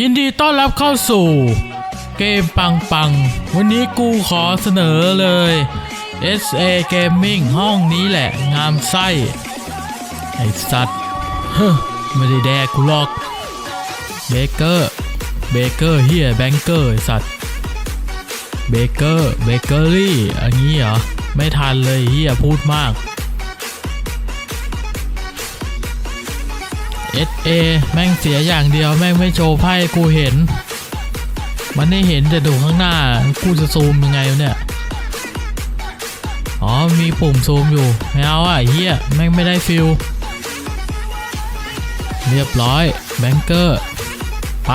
ยินดีต้อนรับเข้าสู่ เกมปังปัง วันนี้กูขอเสนอเลย SA Gaming ห้องนี้แหละ งามไส้ ไอสัตว์ เฮ้ไม่ได้แดกกูหรอกเบเกอร์เบเกอร์เฮียแบงเกอร์ไอสัตว์เบเกอร์เบเกอรี่อันนี้เหรอ ไม่ทันเลยเฮียพูดมาก SA แม่งเสียอย่างเดียวแม่งไม่โชว์ไพ่กูเห็น มันได้เห็นแต่ดูข้างหน้า กูจะซูมยังไงเนี่ย อ๋อมีปุ่มซูมอยู่ไม่เอาอะเฮียแม่งไม่ได้ฟิลเรียบร้อยแบงเกอร์ ไป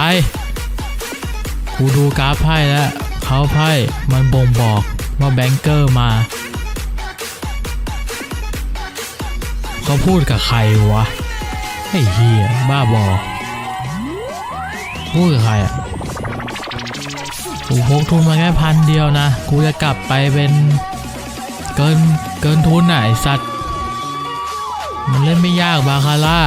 กูดูกราฟไพ่แล้วเขาไพ่มันบ่งบอกว่าแบงเกอร์มา เขาพูดกับใครวะ ไอ้เฮียบ้าบอพูดกับใครอะกูพกทุนมาแค่พันเดียวนะ กูจะกลับไปเป็นเกินเกินทุนน่ะไอสัตว์ มันเล่นไม่ยากบาคาร่า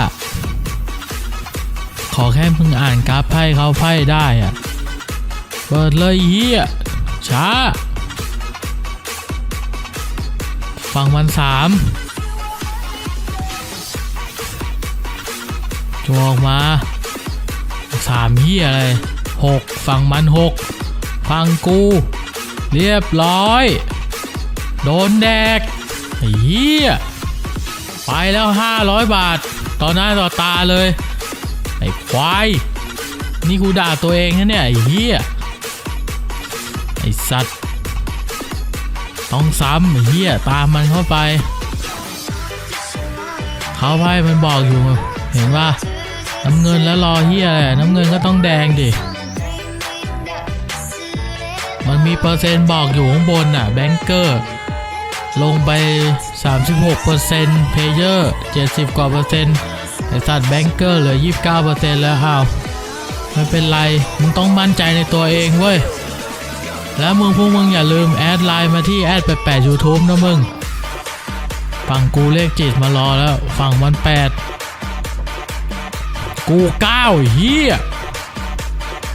ขอแค่มึงอ่านกราฟไพ่เขาไพ่ได้อะ เปิดเลยเฮียช้า ฟังมันสาม จวออกมาสามเฮียอะไรหกฝั่งมันหกฟังกู เรียบร้อย โดนแดกเฮียไปแล้ว 500 บาท ต่อหน้าต่อตาเลย ไอ้ควาย นี่กูด่าตัวเองนะเนี่ย ไอ้เฮียไอ้สัตว์ ต้องซ้ำไอ้เฮียตามมันเข้าไป เขาไพ่มันบอกอยู่ เห็นว่า น้ำเงินแล้วรอเฮียอะไรน้ำเงินก็ต้องแดงดิ มันมีเปอร์เซ็นต์บอกอยู่ข้างบนน่ะแบงเกอร์ ลงไป 36เปอร์เซ็นต์เพเยอร์70 กว่าเปอร์เซ็นต์ไอสัตว์แบงเกอร์เหลือ 29เปอร์เซ็นต์แล้วอ้าวไม่เป็นไร มึงต้องมั่นใจในตัวเองเว้ย แล้วมึงพวกมึงอย่าลืมแอดไลน์มาที่แอด88 YouTube นะมึง ฝั่งกูเลขจิตมารอแล้ว ฝั่งมันแปด กูเก้าเฮีย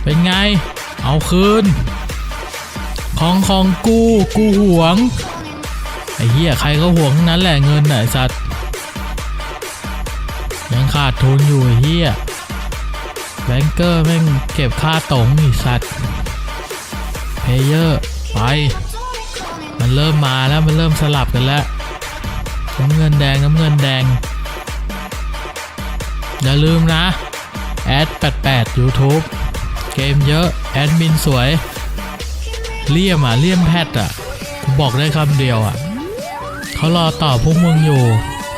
เป็นไง เอาคืน ของของกูกูหวง ไอ้เหี้ยใครก็ห่วงทั้งนั้นแหละเงินน่ะสัตว์ยังขาดทุนอยู่ไอ้เหี้ยแบงเกอร์แม่งเก็บค่าตรงอีสัตว์เพเยอร์ไป มันเริ่มมาแล้วมันเริ่มสลับกันแล้วน้ำเงินแดงน้ำเงินแดง อย่าลืมนะแอด88 YouTube เกมเยอะ แอดมินสวย เลี่ยมอะ เลี่ยมแพทอะบอกได้คำเดียวอะเขารอตอบพวกมึงอยู่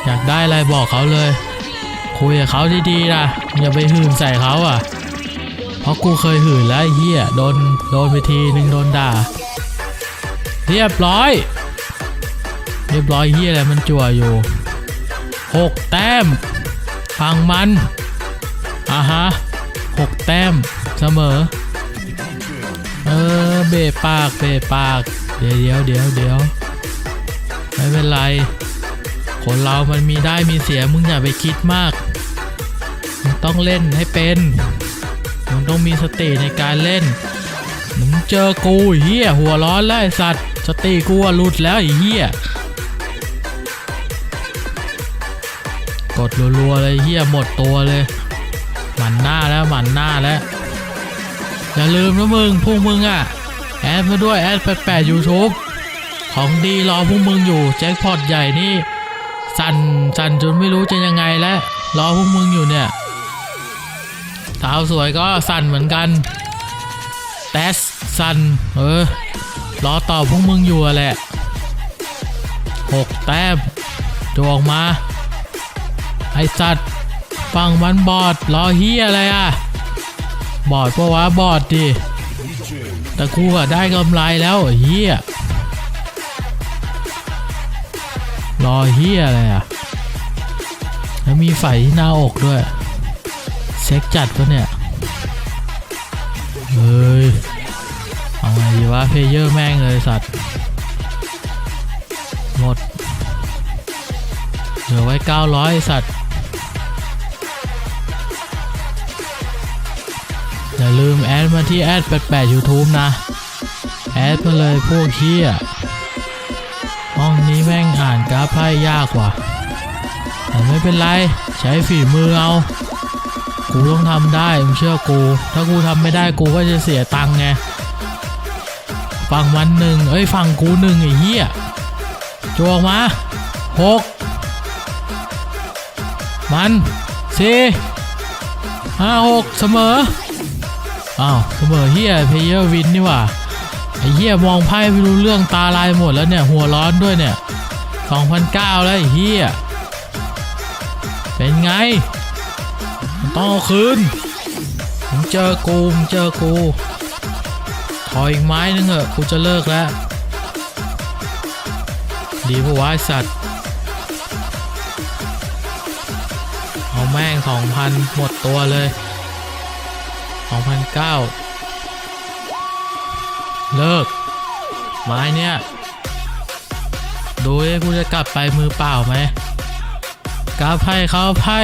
อยากได้อะไรบอกเขาเลย คุยกับเขาดีๆนะอย่าไปหื่นใส่เขาอะ เพราะกูเคยหื่นแล้วเฮียโดนโดนไปทีนึงโดนด่า เรียบร้อย เรียบร้อยเฮียอะไรมันจั่วอยู่หกแต้ม ฟังมันอะฮะหกแต้มเสมอ เออเบะปากเบะปาก เดี๋ยวเดี๋ยวเดี๋ยวเดี๋ยวไม่เป็นไร คนเรามันมีได้มีเสียมึงอย่าไปคิดมาก มึงต้องเล่นให้เป็น มึงต้องมีสติในการเล่น มึงเจอกูเฮียหัวร้อนแล้วไอสัตว์ สติกูหลุดแล้วไอเฮีย กดรัวๆเลยเฮียหมดตัวเลย หมันหน้าแล้วหมันหน้าแล้ว อย่าลืมนะมึงพวกมึงอะ แอดมาด้วยแอด88 YouTube ของดีรอพวกมึงอยู่แจ็คพอตใหญ่นี่สั่นสั่นจนไม่รู้จะยังไงแล้วรอพวกมึงอยู่เนี่ยสาวสวยก็สั่นเหมือนกันแตสสั่นเออรอตอบพวกมึงอยู่แหละหกแต้มจวออกมา ไอสัตว์ฟังมันบอดรอเฮียอะไรอะ บอดปะวะบอดดิแต่กูอะได้กำไรแล้วเฮียรอเฮียอะไรอะ แล้วมีไฟที่หน้าอกด้วย เซ็กจัดปะเนี่ย เฮ้ย เอาไงดีวะเพเยอร์แม่งเลยสัตว์ หมด เหลือไว้ 900 สัตว์ อย่าลืมแอดมาที่แอด88 YouTube นะ แอดมาเลยพวกเฮียห้องนี้แม่งอ่านกราฟไพ่ยากว่ะแต่ไม่เป็นไร ใช้ฝีมือเอา กูต้องทำได้มึงเชื่อกู ถ้ากูทำไม่ได้กูก็จะเสียตังค์ไงฝั่งมันหนึ่งเอ้ยฝั่งกูหนึ่งไอ้เหี้ยจวกมาหกมันสี่ห้าหกเสมอ อ้าวเสมอเฮียเพเยอร์วินนี่ว่าไอ้เฮียมองไพ่ไม่รู้เรื่องตาลายหมดแล้วเนี่ย หัวร้อนด้วยเนี่ย2009แล้วไอ้เฮียเป็นไงต้องเอาคืนผมเจอกูมึงเจอกูถอยอีกไม้นึงเหอะกูจะเลิกแล้ว ดีปะวะไอ้สัตว์ เอาแม่งสองพันหมดตัวเลย สองพันเลิก ไม้เนี่ย ดูดิกูจะกลับไปมือเปล่าไหมกาไพ่เขาไพ่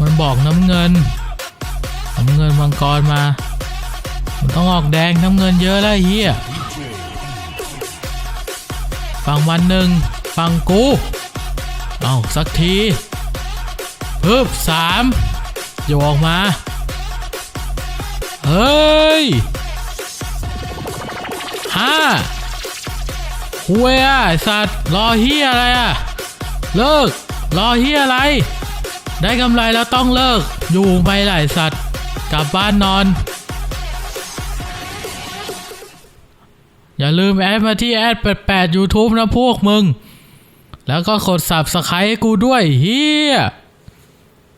มันบอกน้ำเงิน น้ำเงินมังกรมา มันต้องออกแดงน้ำเงินเยอะแล้วเฮียฝั่งวันหนึ่งฝั่งกูเอาสักที ปึ๊บสามโยออกมา เฮ้ยห้าคุยอะสัตว์รอเฮียอะไรอะ เลิก รอเฮียอะไร ได้กำไรแล้วต้องเลิก อยู่ไปหลายสัตว์ กลับบ้านนอน อย่าลืมแอดมาที่แอด88 YouTube นะพวกมึง แล้วก็กด Subscribe ให้กูด้วยเฮีย